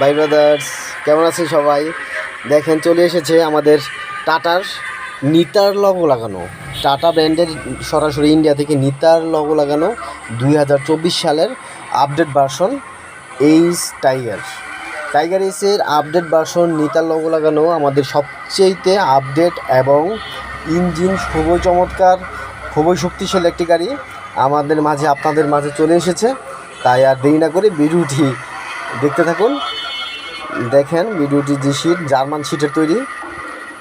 By brothers, কেমন আছেন সবাই? দেখেন, চলে এসেছে আমাদের টাটার নিতার লগো লাগানো। টাটা ব্র্যান্ডের সরাসরি ইন্ডিয়া থেকে নিতার লগো লাগানো দুই হাজার চব্বিশ সালের update version H tiger tiger এসের আপডেট ভার্সন নিতার লগো লাগানো আমাদের সবচেয়েতে আপডেট এবং ইঞ্জিন খুবই চমৎকার, খুবই শক্তিশালী একটি গাড়ি। আমাদের মাঝে, আপনাদের মাঝে চলে এসেছে। তাই আর দেরি না করে ভিডিওটি দেখতে থাকুন। দেখেন, ভিডিওটি যে সিট জার্মান সিটের তৈরি,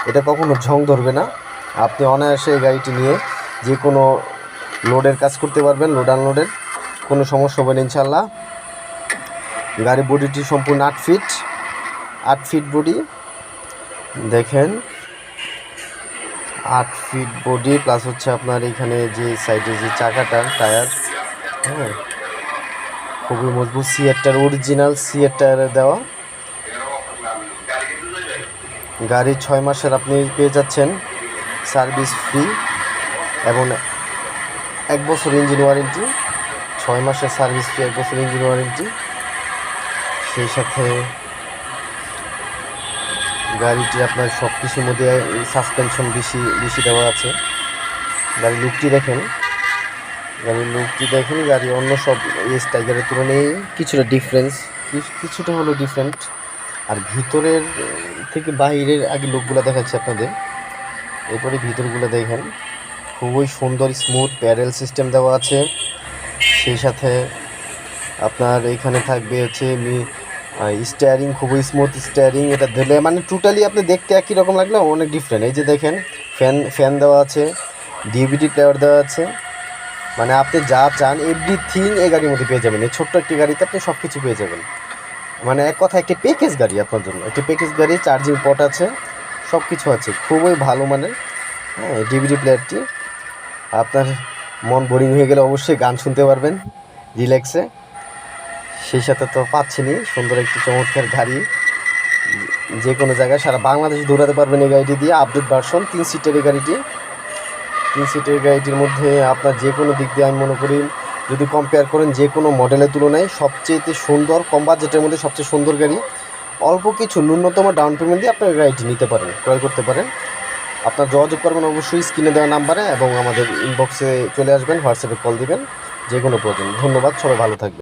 এটা কখনো ঝং ধরবে না। আপনি অনায়াসে এই গাড়িটি নিয়ে যে কোনো লোডের কাজ করতে পারবেন, লোড আনলোডের, কোনো সমস্যা হবে না ইনশাল্লাহ গাড়ি বডিটি সম্পূর্ণ আট ফিট আট ফিট বডি। দেখেন, আট ফিট বডি, প্লাস হচ্ছে আপনার এখানে যে সাইডে যে চাকাটা টায়ার হ্যাঁ খুবই মজবুত সিয়ারটার অরিজিনাল সিয়ারটার দেওয়া। গাড়ি ছয় মাসের আপনি পেয়ে যাচ্ছেন, সার্ভিস ফ্রি এবং এক বছর ইঞ্জিন ওয়ারেন্টি, ছয় মাসের সার্ভিস ফ্রি, এক বছর ইঞ্জিন ওয়ারেন্টি। সেই সাথে গাড়িটি আপনার সব কিছুর মধ্যে সাসপেনশন বেশি বেশি দেওয়া আছে। গাড়ির লুকটি দেখেন। গাড়ির লুকটি দেখেন, গাড়ি অন্য সব এস টাইগারের তুলনায় কিছুটা ডিফারেন্স কিছুটা হলো ডিফারেন্ট আর ভিতরের, থেকে বাইরের আগে লুকগুলো দেখাচ্ছি আপনাদের। এরপরে ভিতরগুলো দেখেন। খুবই সুন্দর স্মুথ প্যারেল সিস্টেম দেওয়া আছে। সেই সাথে আপনার এখানে থাকবে হচ্ছে স্টিয়ারিং খুবই স্মুথ স্টিয়ারিং এটা দিলে মানে টোটালি আপনি দেখতে একই রকম লাগলে অনেক ডিফারেন্ট এই যে দেখেন ফ্যান ফ্যান দেওয়া আছে ডিভিডি প্লেয়ার দেওয়া আছে। মানে আপনি যা চান এভরিথিং এই গাড়ির মধ্যে পেয়ে যাবেন। এই ছোট্ট একটি গাড়িতে আপনি সব কিছু পেয়ে যাবেন। মানে এক কথা, একটি প্যাকেজ গাড়ি আপনার জন্য। একটি প্যাকেজ গাড়ি চার্জিং পট আছে সব কিছু আছে। খুবই ভালো মানের হ্যাঁ ডিভিডি প্লেয়ারটি আপনার মন বোরিং হয়ে গেলে অবশ্যই গান শুনতে পারবেন রিল্যাক্সে সেই সাথে তো পাচ্ছেনই, সুন্দর একটি চমৎকার গাড়ি। যে কোনো জায়গায় সারা বাংলাদেশ দৌড়াতে পারবেন এই গাড়িটি দিয়ে আপডেট ভার্সন তিন সিটের এই গাড়িটি। তিন সিটের গাড়িটির মধ্যে আপনার যে কোনো দিক দিয়ে আমি মনে করি, যদি কম্পেয়ার করেন যে কোনো মডেলের তুলনায় সবচেয়েতে সুন্দর, কম বাজেটের মধ্যে সবচেয়ে সুন্দর গাড়ি। অল্প কিছু ন্যূনতম ডাউন পেমেন্ট দিয়ে আপনার গাড়িটি নিতে পারেন, ক্রয় করতে পারেন। আপনার যোগাযোগ করবেন অবশ্যই স্ক্রিনে দেওয়া নাম্বারে এবং আমাদের ইনবক্সে চলে আসবেন হোয়াটসঅ্যাপে কল দিবেন যে কোনো প্রয়োজন। ধন্যবাদ, সবাই ভালো থাকবেন।